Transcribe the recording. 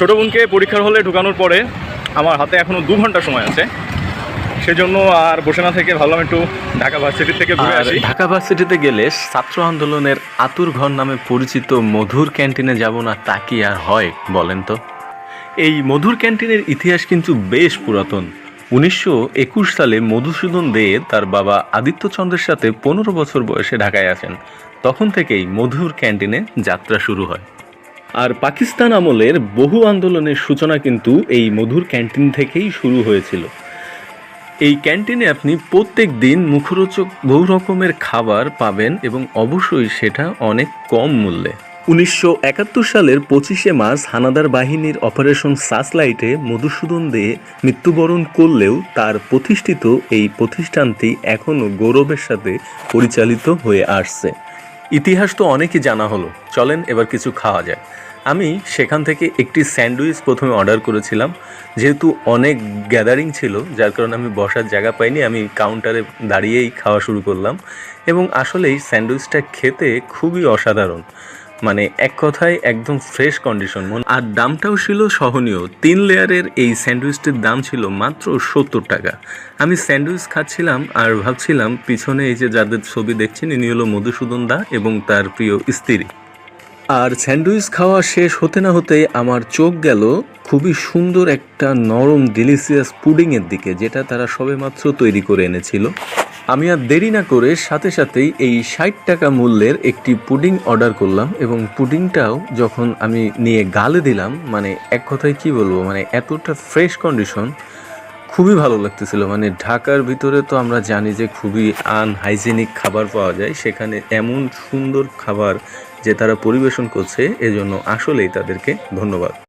ছোটো বোনকে পরীক্ষার হলে ঢুকানোর পরে আমার হাতে এখনও দু ঘণ্টা সময় আছে। সেজন্য আর বসে না থেকে ভাবলাম একটু ঢাকা ভার্সিটি থেকে ঘুরে আসি। ঢাকা ভার্সিটিতে গেলে ছাত্র আন্দোলনের আতুর ঘর নামে পরিচিত মধুর ক্যান্টিনে যাব না তা কি আর হয় বলেন তো? এই মধুর ক্যান্টিনের ইতিহাস কিন্তু বেশ পুরাতন। উনিশশো একুশ সালে মধুসূদন দে তার বাবা আদিত্যচন্দ্রের সাথে পনেরো বছর বয়সে ঢাকায় আসেন। তখন থেকেই মধুর ক্যান্টিনে যাত্রা শুরু হয়। আর পাকিস্তান আমলের বহু আন্দোলনের সূচনা কিন্তু এই মধুর ক্যান্টিন থেকেই শুরু হয়েছিল। এই ক্যান্টিনে আপনি প্রত্যেক দিন মুখরোচক বহু রকমের খাবার পাবেন এবং অবশ্যই সেটা অনেক কম মূল্যে। উনিশশো একাত্তর সালের পঁচিশে মার্চ হানাদার বাহিনীর অপারেশন সাসলাইটে মধুসূদন দে মৃত্যুবরণ করলেও তার প্রতিষ্ঠিত এই প্রতিষ্ঠানটি এখনও গৌরবের সাথে পরিচালিত হয়ে আসছে। ইতিহাস তো অনেকই জানা হলো। চলেন এবার কিছু খাওয়া যায় আমি সেখান থেকে একটি স্যান্ডউইচ প্রথমে অর্ডার করেছিলাম। যেহেতু অনেক গ্যাদারিং ছিল, যার কারণে আমি বসার জায়গা পাইনি, আমি কাউন্টারে দাঁড়িয়েই খাওয়া শুরু করলাম। এবং আসলেই স্যান্ডউইচটা খেতে খুবই অসাধারণ। মানে এক কথায় একদম ফ্রেশ কন্ডিশন আর দামটাও ছিল সহনীয়। তিন লেয়ারের এই স্যান্ডউইচটির দাম ছিল মাত্র সত্তর টাকা। আমি স্যান্ডউইচ খাচ্ছিলাম আর ভাবছিলাম, পিছনে এই যে যাদের ছবি দেখছেন, ইনি হলো মধুসূদন দা এবং তার প্রিয় স্ত্রী। আর স্যান্ডউইচ খাওয়া শেষ হতে না হতে আমার চোখ গেল খুবই সুন্দর একটা নরম ডিলিসিয়াস পুডিংয়ের দিকে, যেটা তারা সবেমাত্র তৈরি করে এনেছিল। আমি আর দেরি না করে সাথে সাথেই এই ষাট টাকা মূল্যের একটি পুডিং অর্ডার করলাম এবং পুডিংটাও যখন আমি নিয়ে গালে দিলাম মানে এক কথায় কি বলব মানে এতটা ফ্রেশ কন্ডিশন, খুবই ভালো লাগতেছিল। মানে ঢাকার ভিতরে তো আমরা জানি যে খুবই আনহাইজেনিক খাবার পাওয়া যায়, সেখানে এমন সুন্দর খাবার যে তারা পরিবেশন করছে, এজন্য আসলেই তাদেরকে ধন্যবাদ।